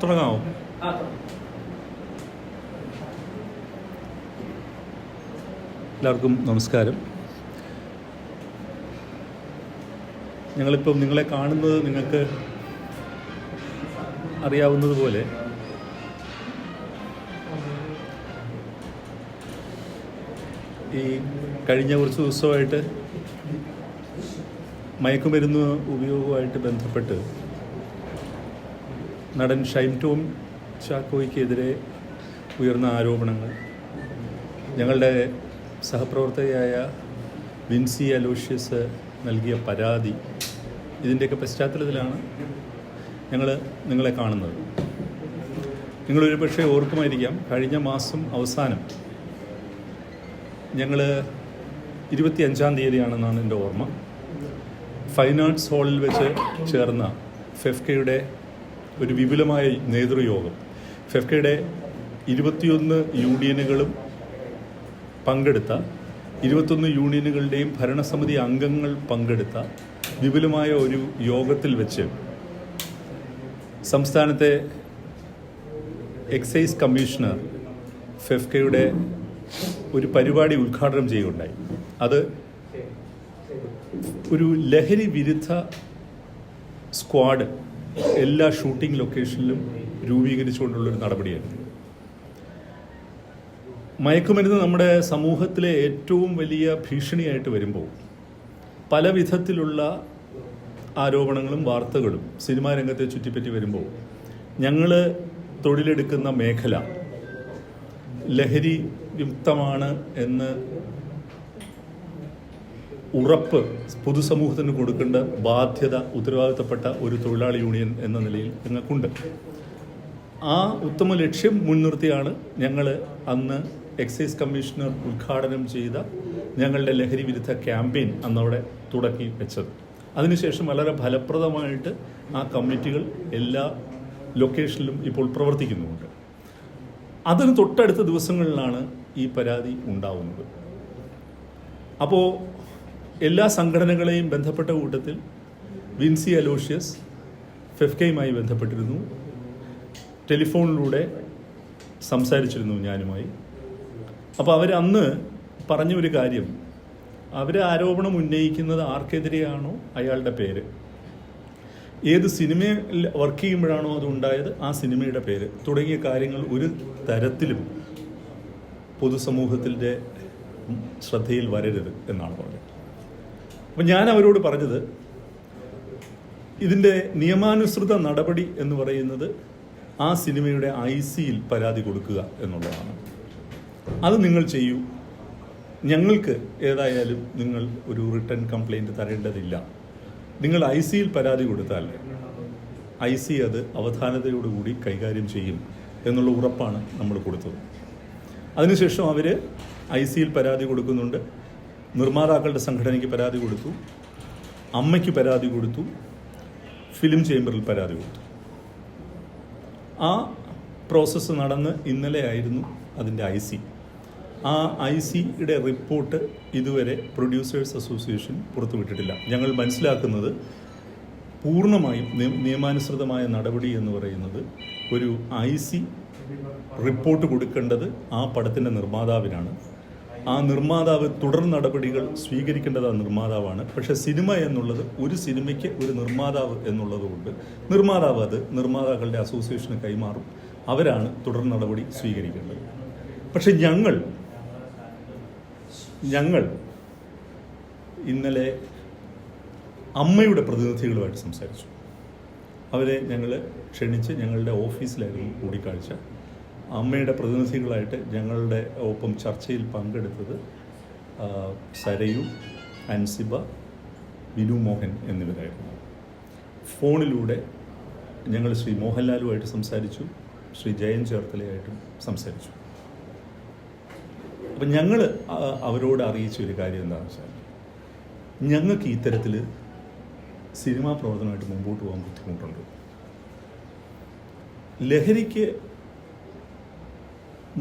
തുടങ്ങാമോ എല്ലാവർക്കും നമസ്കാരം. ഞങ്ങളിപ്പം നിങ്ങളെ കാണുന്നത് നിങ്ങൾക്ക് അറിയാവുന്നതുപോലെ ഈ കഴിഞ്ഞ കുറച്ച് ദിവസമായിട്ട് മയക്കുമരുന്ന് ഉപയോഗവുമായിട്ട് ബന്ധപ്പെട്ട് നടൻ ഷൈൻ ടോം ചാക്കോയ്ക്കെതിരെ ഉയർന്ന ആരോപണങ്ങൾ. ഞങ്ങളുടെ സഹപ്രവർത്തകയായ വിൻസി അലോഷ്യസ് നൽകിയ പരാതി ഇതിന്റെയൊക്കെ പശ്ചാത്തലത്തിലാണ് ഞങ്ങൾ നിങ്ങളെ കാണുന്നത്. നിങ്ങളൊരു പക്ഷേ ഓർക്കുമായിരിക്കാം കഴിഞ്ഞ മാസം അവസാനം ഞങ്ങൾ ഇരുപത്തി അഞ്ചാം തീയതിയാണെന്നാണ് എന്റെ ഓർമ്മ. ഫൈൻ ആർട്സ് ഹാളിൽ വെച്ച് ചേർന്ന ഫെഫ്കയുടെ ഒരു വിപുലമായ നേതൃയോഗം. ഫെഫ്കയുടെ ഇരുപത്തിയൊന്ന് യൂണിയനുകളും പങ്കെടുത്ത ഇരുപത്തൊന്ന് യൂണിയനുകളുടെയും ഭരണസമിതി അംഗങ്ങൾ പങ്കെടുത്ത വിപുലമായ ഒരു യോഗത്തിൽ വെച്ച് സംസ്ഥാനത്തെ എക്സൈസ് കമ്മീഷണർ ഫെഫ്കയുടെ ഒരു പരിപാടി ഉദ്ഘാടനം ചെയ്യുകയുണ്ടായി. അത് ഒരു ലഹരി വിരുദ്ധ സ്ക്വാഡ് എല്ലാ ഷൂട്ടിംഗ് ലൊക്കേഷനിലും രൂപീകരിച്ചുകൊണ്ടുള്ളൊരു നടപടിയായിരുന്നു. മയക്കുമരുന്ന് നമ്മുടെ സമൂഹത്തിലെ ഏറ്റവും വലിയ ഭീഷണിയായിട്ട് വരുമ്പോൾ പല വിധത്തിലുള്ള ആരോപണങ്ങളും വാർത്തകളും സിനിമാ രംഗത്തെ ചുറ്റിപ്പറ്റി വരുമ്പോൾ ഞങ്ങൾ തൊഴിലെടുക്കുന്ന മേഖല ലഹരി യുക്തമാണ് എന്ന് ഉറപ്പ് പൊതുസമൂഹത്തിന് കൊടുക്കേണ്ട ബാധ്യത ഉത്തരവാദിത്തപ്പെട്ട ഒരു തൊഴിലാളി യൂണിയൻ എന്ന നിലയിൽ ഞങ്ങൾക്കുണ്ട്. ആ ഉത്തമ ലക്ഷ്യം മുൻനിർത്തിയാണ് ഞങ്ങൾ അന്ന് എക്സൈസ് കമ്മീഷണർ ഉദ്ഘാടനം ചെയ്ത ഞങ്ങളുടെ ലഹരി വിരുദ്ധ ക്യാമ്പയിൻ അന്നവിടെ തുടക്കി വെച്ചത്. അതിനുശേഷം വളരെ ഫലപ്രദമായിട്ട് ആ കമ്മിറ്റികൾ എല്ലാ ലൊക്കേഷനിലും ഇപ്പോൾ പ്രവർത്തിക്കുന്നുമുണ്ട്. അതിന് തൊട്ടടുത്ത ദിവസങ്ങളിലാണ് ഈ പരാതി ഉണ്ടാവുന്നത്. അപ്പോൾ എല്ലാ സംഘടനകളെയും ബന്ധപ്പെട്ട കൂട്ടത്തിൽ വിൻസി അലോഷ്യസ് ഫെഫ്കയുമായി ബന്ധപ്പെട്ടിരുന്നു. ടെലിഫോണിലൂടെ സംസാരിച്ചിരുന്നു ഞാനുമായി. അപ്പോൾ അവർ അന്ന് പറഞ്ഞ ഒരു കാര്യം. അവർ ആരോപണം ഉന്നയിക്കുന്നത് ആർക്കെതിരെയാണോ അയാളുടെ പേര്? ഏത് സിനിമയിൽ വർക്ക് ചെയ്യുമ്പോഴാണോ അത് ഉണ്ടായത്? ആ സിനിമയുടെ പേര്. തുടങ്ങിയ കാര്യങ്ങൾ ഒരു തരത്തിലും പൊതുസമൂഹത്തിന്റെ ശ്രദ്ധയിൽ വരരുത് എന്നാണ് പറഞ്ഞത്. അപ്പം ഞാൻ അവരോട് പറഞ്ഞത് ഇതിന്റെ നിയമാനുസൃത നടപടി എന്ന് പറയുന്നത് ആ സിനിമയുടെ ഐ സിയിൽ പരാതി കൊടുക്കുക എന്നുള്ളതാണ്. അത് നിങ്ങൾ ചെയ്യൂ. ഞങ്ങൾക്ക് ഏതായാലും നിങ്ങൾ ഒരു റിട്ടേൺ കംപ്ലൈന്റ് തരേണ്ടതില്ല. നിങ്ങൾ ഐ സിയിൽ പരാതി കൊടുത്താൽ ഐ സി അത് അവധാനതയോടുകൂടി കൈകാര്യം ചെയ്യും എന്നുള്ള ഉറപ്പാണ് നമ്മൾ കൊടുത്തത്. അതിനുശേഷം അവർ ഐ സിയിൽ പരാതി കൊടുക്കുന്നുണ്ട്. നിർമ്മാതാക്കളുടെ സംഘടനയ്ക്ക് പരാതി കൊടുത്തു അമ്മയ്ക്ക് പരാതി കൊടുത്തു ഫിലിം ചേംബറിൽ പരാതി കൊടുത്തു. ആ പ്രോസസ്സ് നടന്ന് ഇന്നലെ ആയിരുന്നു അതിന്റെ ഐ സി ആ ഐ സിയുടെ റിപ്പോർട്ട് ഇതുവരെ പ്രൊഡ്യൂസേഴ്സ് അസോസിയേഷൻ പുറത്തുവിട്ടിട്ടില്ല ഞങ്ങൾ മനസ്സിലാക്കുന്നത് പൂർണമായും നിയ- നിയമാനുസൃതമായ നടപടി എന്ന് പറയുന്നത് ഒരു ഐ സി റിപ്പോർട്ട് കൊടുക്കേണ്ടത് ആ പടത്തിന്റെ നിർമ്മാതാവിനാണ്. ആ നിർമ്മാതാവ് തുടർ നടപടികൾ സ്വീകരിക്കേണ്ടത് ആ നിർമ്മാതാവാണ്. പക്ഷെ സിനിമ എന്നുള്ളത് ഒരു സിനിമയ്ക്ക് ഒരു നിർമ്മാതാവ് എന്നുള്ളതുകൊണ്ട് നിർമ്മാതാവ് അത് നിർമ്മാതാക്കളുടെ അസോസിയേഷന് കൈമാറും. അവരാണ് തുടർ നടപടി സ്വീകരിക്കേണ്ടത്. പക്ഷെ ഞങ്ങൾ ഞങ്ങൾ ഇന്നലെ അമ്മയുടെ പ്രതിനിധികളുമായിട്ട് സംസാരിച്ചു. അവരെ ഞങ്ങൾ ക്ഷണിച്ച് ഞങ്ങളുടെ ഓഫീസിലായിരുന്നു കൂടിക്കാഴ്ച. അമ്മയുടെ പ്രതിനിധികളായിട്ട് ഞങ്ങളുടെ ഒപ്പം ചർച്ചയിൽ പങ്കെടുത്തത് സരയു അൻസിബ വിനു മോഹൻ എന്നിവരായിരുന്നു. ഫോണിലൂടെ ഞങ്ങൾ ശ്രീ മോഹൻലാലുമായിട്ട് സംസാരിച്ചു ശ്രീ ജയൻ ചേർത്തലയായിട്ടും സംസാരിച്ചു. അപ്പം ഞങ്ങൾ അവരോട് അറിയിച്ച ഒരു കാര്യം എന്താണെന്ന് വെച്ചാൽ ഞങ്ങൾക്ക് ഇത്തരത്തിൽ സിനിമാ പ്രവർത്തനമായിട്ട് മുമ്പോട്ട് പോകാൻ ബുദ്ധിമുട്ടുണ്ട്. ലഹരിക്ക്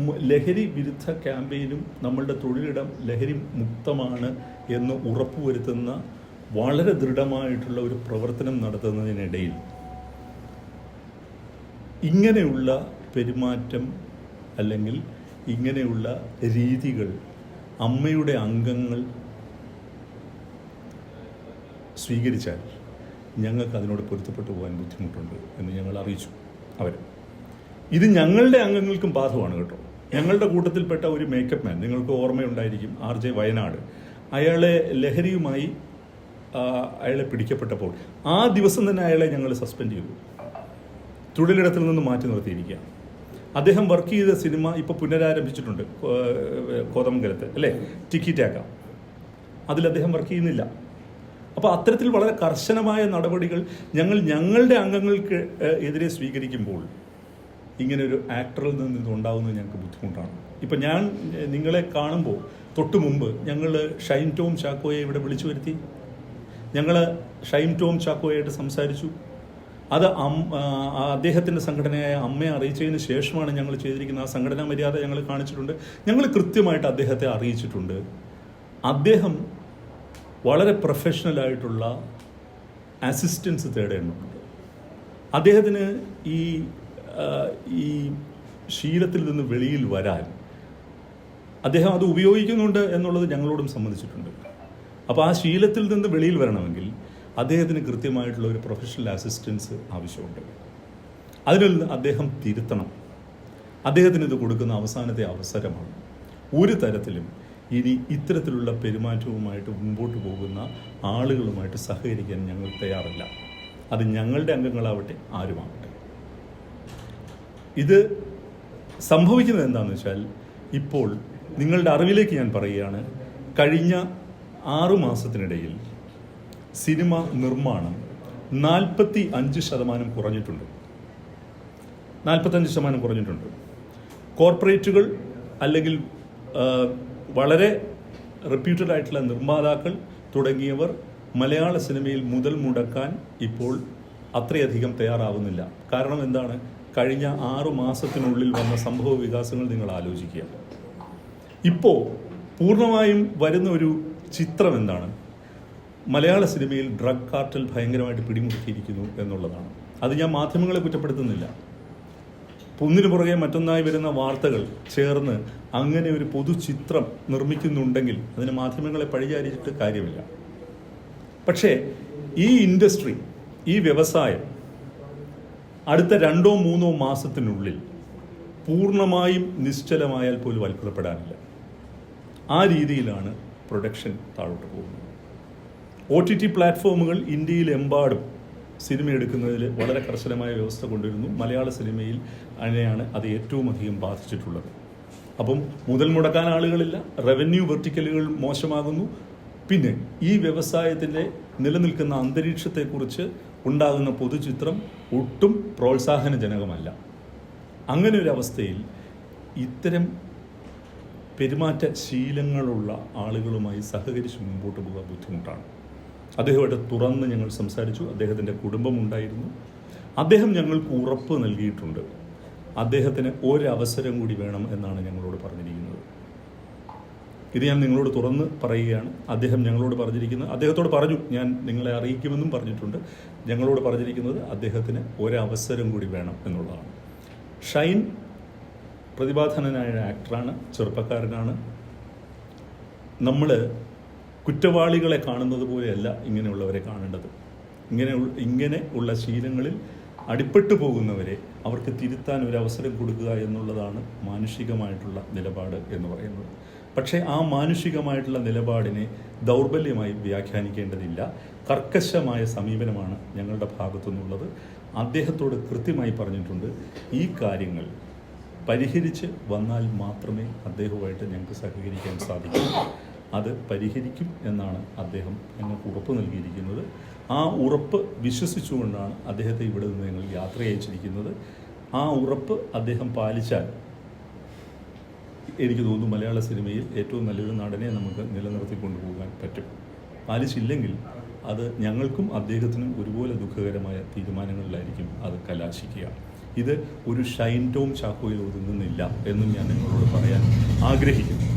ലഹരി വിരുദ്ധ ക്യാമ്പയിനും നമ്മളുടെ തൊഴിലിടം ലഹരി മുക്തമാണ് എന്ന് ഉറപ്പുവരുത്തുന്ന വളരെ ദൃഢമായിട്ടുള്ള ഒരു പ്രവർത്തനം നടത്തുന്നതിനിടയിൽ ഇങ്ങനെയുള്ള പെരുമാറ്റം അല്ലെങ്കിൽ ഇങ്ങനെയുള്ള രീതികൾ അമ്മയുടെ അംഗങ്ങൾ സ്വീകരിച്ചാൽ ഞങ്ങൾക്ക് അതിനോട് പൊരുത്തപ്പെട്ടു പോകാൻ ബുദ്ധിമുട്ടുണ്ട് എന്ന് ഞങ്ങൾ അറിയിച്ചു അവർ ഇത് ഞങ്ങളുടെ അംഗങ്ങൾക്കും ബാധകമാണ് കേട്ടോ. ഞങ്ങളുടെ കൂട്ടത്തിൽപ്പെട്ട ഒരു മേക്കപ്പ് മാൻ നിങ്ങൾക്ക് ഓർമ്മയുണ്ടായിരിക്കും ആർ ജെ വയനാട്. അയാളെ ലഹരിയുമായി അയാളെ പിടിക്കപ്പെട്ടപ്പോൾ ആ ദിവസം തന്നെ അയാളെ ഞങ്ങൾ സസ്പെൻഡ് ചെയ്തു. തൊഴിലിടത്തിൽ നിന്ന് മാറ്റി നിർത്തിയിരിക്കുക അദ്ദേഹം വർക്ക് ചെയ്ത സിനിമ ഇപ്പോൾ പുനരാരംഭിച്ചിട്ടുണ്ട് കോതമംഗലത്ത് അല്ലേ? ടിക്കി ടാക്ക അതിൽ അദ്ദേഹം വർക്ക് ചെയ്യുന്നില്ല. അപ്പോൾ അത്തരത്തിൽ വളരെ കർശനമായ നടപടികൾ ഞങ്ങൾ ഞങ്ങളുടെ അംഗങ്ങൾക്ക് എതിരെ സ്വീകരിക്കുമ്പോൾ ഇങ്ങനെ ഒരു ആക്ടറിൽ നിന്ന് ഇതുണ്ടാകുന്നത് ഞങ്ങൾക്ക് ബുദ്ധിമുട്ടാണ്. ഇപ്പം ഞാൻ നിങ്ങളെ കാണുമ്പോൾ തൊട്ട് മുമ്പ് ഞങ്ങൾ ഷൈൻ ടോം ചാക്കോയെ ഇവിടെ വിളിച്ചു വരുത്തി. ഞങ്ങൾ ഷൈൻ ടോം ചാക്കോയായിട്ട് സംസാരിച്ചു. അത് അദ്ദേഹത്തിന്റെ സംഘടനയായ അമ്മയെ അറിയിച്ചതിന് ശേഷമാണ് ഞങ്ങൾ ചെയ്തിരിക്കുന്നത് ആ സംഘടനാ മര്യാദ ഞങ്ങൾ കാണിച്ചിട്ടുണ്ട്. ഞങ്ങൾ കൃത്യമായിട്ട് അദ്ദേഹത്തെ അറിയിച്ചിട്ടുണ്ട്. അദ്ദേഹം വളരെ പ്രൊഫഷണലായിട്ടുള്ള അസിസ്റ്റൻസ് തേടേണ്ടതുണ്ട്. അദ്ദേഹത്തിന് ഈ ഈ ശീലത്തിൽ നിന്ന് വെളിയിൽ വരാൻ അദ്ദേഹം അത് ഉപയോഗിക്കുന്നുണ്ട് എന്നുള്ളത് ഞങ്ങളോടും സംബന്ധിച്ചിട്ടുണ്ട് അപ്പോൾ ആ ശീലത്തിൽ നിന്ന് വെളിയിൽ വരണമെങ്കിൽ അദ്ദേഹത്തിന് കൃത്യമായിട്ടുള്ള ഒരു പ്രൊഫഷണൽ അസിസ്റ്റൻസ് ആവശ്യമുണ്ട്. അതിൽ അദ്ദേഹം തിരുത്തണം. അദ്ദേഹത്തിന് ഇത് കൊടുക്കുന്ന അവസാനത്തെ അവസരമാണ്. ഒരു തരത്തിലും ഇനി ഇത്തരത്തിലുള്ള പെരുമാറ്റവുമായിട്ട് മുമ്പോട്ട് പോകുന്ന ആളുകളുമായിട്ട് സഹകരിക്കാൻ ഞങ്ങൾ തയ്യാറല്ല. അത് ഞങ്ങളുടെ അംഗങ്ങളാവട്ടെ ആരുമാവട്ടെ. ഇത് സംഭവിക്കുന്നത് എന്താണെന്ന് വെച്ചാൽ ഇപ്പോൾ നിങ്ങളുടെ അറിവിലേക്ക് ഞാൻ പറയുകയാണ്. കഴിഞ്ഞ ആറു മാസത്തിനിടയിൽ സിനിമ നിർമ്മാണം നാൽപ്പത്തി അഞ്ച് ശതമാനം കുറഞ്ഞിട്ടുണ്ട്. നാൽപ്പത്തഞ്ച് ശതമാനം കുറഞ്ഞിട്ടുണ്ട്. കോർപ്പറേറ്റുകൾ അല്ലെങ്കിൽ വളരെ റെപ്യൂട്ടഡ് ആയിട്ടുള്ള നിർമ്മാതാക്കൾ തുടങ്ങിയവർ മലയാള സിനിമയിൽ മുതൽ മുടക്കാൻ ഇപ്പോൾ അത്രയധികം തയ്യാറാവുന്നില്ല. കാരണം എന്താണ്? കഴിഞ്ഞ ആറു മാസത്തിനുള്ളിൽ വന്ന സംഭവ വികാസങ്ങൾ നിങ്ങൾ ആലോചിക്കുക. ഇപ്പോൾ പൂർണമായും വരുന്ന ഒരു ചിത്രം എന്താണ്? മലയാള സിനിമയിൽ ഡ്രഗ് കാർട്ടൽ ഭയങ്കരമായിട്ട് പിടിമുറുക്കിയിരിക്കുന്നു എന്നുള്ളതാണ്. അത് ഞാൻ മാധ്യമങ്ങളെ കുറ്റപ്പെടുത്തുന്നില്ല. ഒന്നിനു പുറകെ മറ്റൊന്നായി വരുന്ന വാർത്തകൾ ചേർന്ന് അങ്ങനെ ഒരു പൊതുചിത്രം നിർമ്മിക്കുന്നുണ്ടെങ്കിൽ അതിന് മാധ്യമങ്ങളെ പഴിചാരിച്ചിട്ട് കാര്യമില്ല. പക്ഷേ ഈ ഇൻഡസ്ട്രി ഈ വ്യവസായം അടുത്ത രണ്ടോ മൂന്നോ മാസത്തിനുള്ളിൽ പൂർണമായും നിശ്ചലമായാൽ പോലും അത്ഭുതപ്പെടാനില്ല ആ രീതിയിലാണ് പ്രൊഡക്ഷൻ താഴോട്ട് പോകുന്നത്. ഒ ടി ടി പ്ലാറ്റ്ഫോമുകൾ ഇന്ത്യയിലെമ്പാടും സിനിമ എടുക്കുന്നതിൽ വളരെ കർശനമായ വ്യവസ്ഥ കൊണ്ടുവരുന്നു. മലയാള സിനിമയിൽ അതിനെയാണ് അത് ഏറ്റവും അധികം ബാധിച്ചിട്ടുള്ളത്. അപ്പം മുതൽ മുടക്കാൻ ആളുകളില്ല റവന്യൂ വെർട്ടിക്കലുകൾ മോശമാകുന്നു. പിന്നെ ഈ വ്യവസായത്തിന്റെ നിലനിൽക്കുന്ന അന്തരീക്ഷത്തെക്കുറിച്ച് ഉണ്ടാകുന്ന പൊതുചിത്രം ഒട്ടും പ്രോത്സാഹനജനകമല്ല. അങ്ങനെ ഒരു അവസ്ഥയിൽ ഇത്തരം പെരുമാറ്റ ശീലങ്ങളുള്ള ആളുകളുമായി സഹകരിച്ച് മുമ്പോട്ട് പോകാൻ ബുദ്ധിമുട്ടാണ്. അദ്ദേഹമായിട്ട് തുറന്ന് ഞങ്ങൾ സംസാരിച്ചു. അദ്ദേഹത്തിന്റെ കുടുംബമുണ്ടായിരുന്നു അദ്ദേഹം ഞങ്ങൾക്ക് ഉറപ്പ് നൽകിയിട്ടുണ്ട്. അദ്ദേഹത്തിന് ഒരവസരം കൂടി വേണം എന്നാണ് ഞങ്ങളോട് പറഞ്ഞിരിക്കുന്നത്. ഇത് ഞാൻ നിങ്ങളോട് തുറന്ന് പറയുകയാണ്. അദ്ദേഹം ഞങ്ങളോട് പറഞ്ഞിരിക്കുന്നത് അദ്ദേഹത്തോട് പറഞ്ഞു ഞാൻ നിങ്ങളെ അറിയിക്കുമെന്നും പറഞ്ഞിട്ടുണ്ട്. ഞങ്ങളോട് പറഞ്ഞിരിക്കുന്നത് അദ്ദേഹത്തിന് ഒരവസരം കൂടി വേണം എന്നുള്ളതാണ്. ഷൈൻ പ്രതിഭാധനനായ ആക്ടറാണ് ചെറുപ്പക്കാരനാണ്. നമ്മൾ കുറ്റവാളികളെ കാണുന്നത് പോലെയല്ല ഇങ്ങനെയുള്ളവരെ കാണേണ്ടത്. ഇങ്ങനെ ഇങ്ങനെ ഉള്ള ശീലങ്ങളിൽ അടിപ്പെട്ടു പോകുന്നവരെ അവർക്ക് തിരുത്താൻ ഒരു അവസരം കൊടുക്കുക എന്നുള്ളതാണ് മാനുഷികമായിട്ടുള്ള നിലപാട് എന്ന് പറയുന്നത്. പക്ഷേ ആ മാനുഷികമായിട്ടുള്ള നിലപാടിനെ ദൗർബല്യമായി വ്യാഖ്യാനിക്കേണ്ടതില്ല. കർക്കശമായ സമീപനമാണ് ഞങ്ങളുടെ ഭാഗത്തു നിന്നുള്ളത് അദ്ദേഹത്തോട് കൃത്യമായി പറഞ്ഞിട്ടുണ്ട് ഈ കാര്യങ്ങൾ പരിഹരിച്ച് വന്നാൽ മാത്രമേ അദ്ദേഹവുമായിട്ട് ഞങ്ങൾക്ക് സഹകരിക്കാൻ സാധിക്കൂ. അത് പരിഹരിക്കും എന്നാണ് അദ്ദേഹം ഞങ്ങൾക്ക് ഉറപ്പ് നൽകിയിരിക്കുന്നത്. ആ ഉറപ്പ് വിശ്വസിച്ചുകൊണ്ടാണ് അദ്ദേഹത്തെ ഇവിടെ നിന്ന് ഞങ്ങൾ യാത്ര അയച്ചിരിക്കുന്നത് ആ ഉറപ്പ് അദ്ദേഹം പാലിച്ചാൽ എനിക്ക് തോന്നുന്നു മലയാള സിനിമയിൽ ഏറ്റവും നല്ലൊരു നടനെ നമുക്ക് നിലനിർത്തി കൊണ്ടുപോകാൻ പറ്റും. പാലിച്ചില്ലെങ്കിൽ അത് ഞങ്ങൾക്കും അദ്ദേഹത്തിനും ഒരുപോലെ ദുഃഖകരമായ തീരുമാനങ്ങളിലായിരിക്കും അത് കലാശിക്കുക. ഇത് ഒരു ഷൈൻ ടോം ചാക്കോയിൽ ഒതുങ്ങുന്നില്ല എന്നും ഞാൻ നിങ്ങളോട് പറയാൻ ആഗ്രഹിക്കുന്നു.